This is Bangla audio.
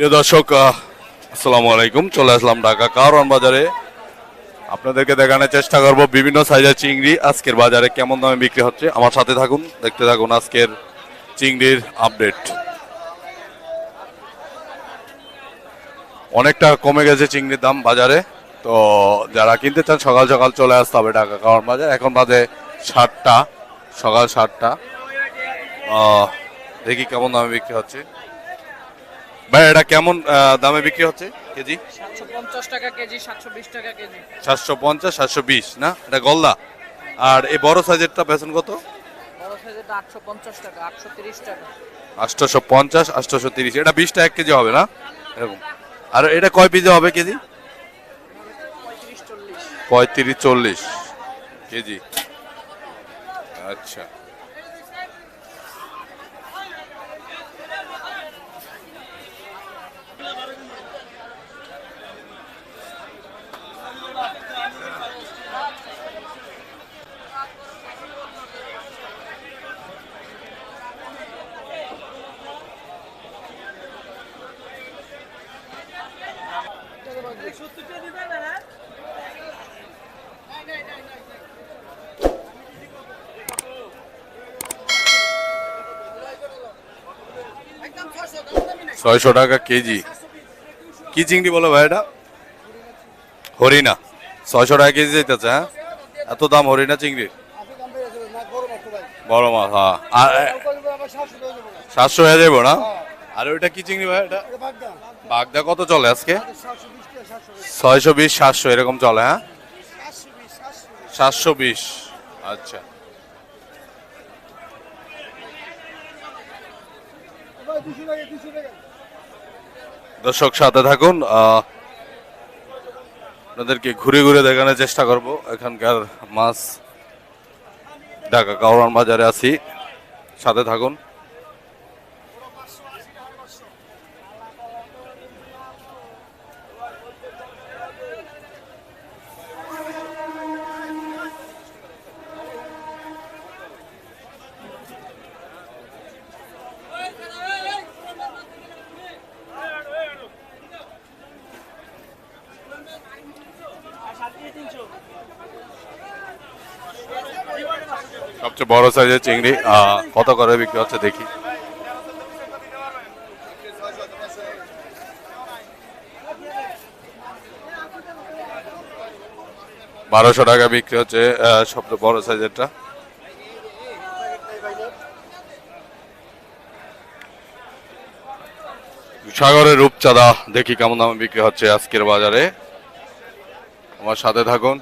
প্রিয় দর্শক আসসালামু আলাইকুম। চলে আসলাম ঢাকা কারওয়ান বাজারে। আপনাদেরকে দেখানোর চেষ্টা করব বিভিন্ন সাইজের চিংড়ি। আজকের বাজারে কেমন দামে বিক্রি হচ্ছে? আমার সাথে থাকুন, দেখতে থাকুন আজকের চিংড়ির আপডেট অনেকটা কমে গেছে চিংড়ির দাম বাজারে। তো যারা কিনতে চান, সকাল সকাল চলে আসতে হবে ঢাকা কারওয়ান বাজার। এখন বাজে সাতটা, সকাল সাতটা। দেখি কেমন দামে বিক্রি হচ্ছে। ভাই এটা কেমন দামে বিক্রি হচ্ছে কেজি? সাতশো পঞ্চাশ টাকা কেজি টাকা কেজি। সাতশো পঞ্চাশ সাতশো বিশ না? এটা গলদা। আর এই বড় সাইজেরটা বেতন কত? আটশো পঞ্চাশ টাকা আটশো তিরিশ এটা বিশটা এক কেজি হবে না? এরকম। আর এটা কয় পিজে হবে কেজি? পঁয়ত্রিশ চল্লিশ কেজি। আচ্ছা। ছয়শো টাকা কেজি। কি চিংড়ি বলো ভাই এটা হরিণা। ছয়শো টাকা কেজি যেতেছে হ্যাঁ? এত দাম হরিণা চিংড়ির বড় মাছ হ্যাঁ। সাতশো হয়ে যাব না? আর ওইটা কি চিংড়ি ভাই? এটা বাগদা। কত চলে আজকে? ছয়শো বিশ সাতশো? এরকম চলে হ্যাঁ? সাতশো বিশ আচ্ছা। দর্শক সাথে থাকুন। আপনাদেরকে ঘুরে ঘুরে দেখানোর চেষ্টা করব। এখানকার মাছ ঢাকা কাউরান বাজারে আছি। সাথে থাকুন। সবচেয়ে বড় সাইজের চিংড়ি কত করে বিক্রি হচ্ছে দেখি। বারোশো টাকা বিক্রি হচ্ছে সবচেয়ে বড় সাইজেরটা। সাগরের রূপচাঁদা, দেখি কেমন দামে বিক্রি হচ্ছে আজকের বাজারে। আমার সাথে থাকুন।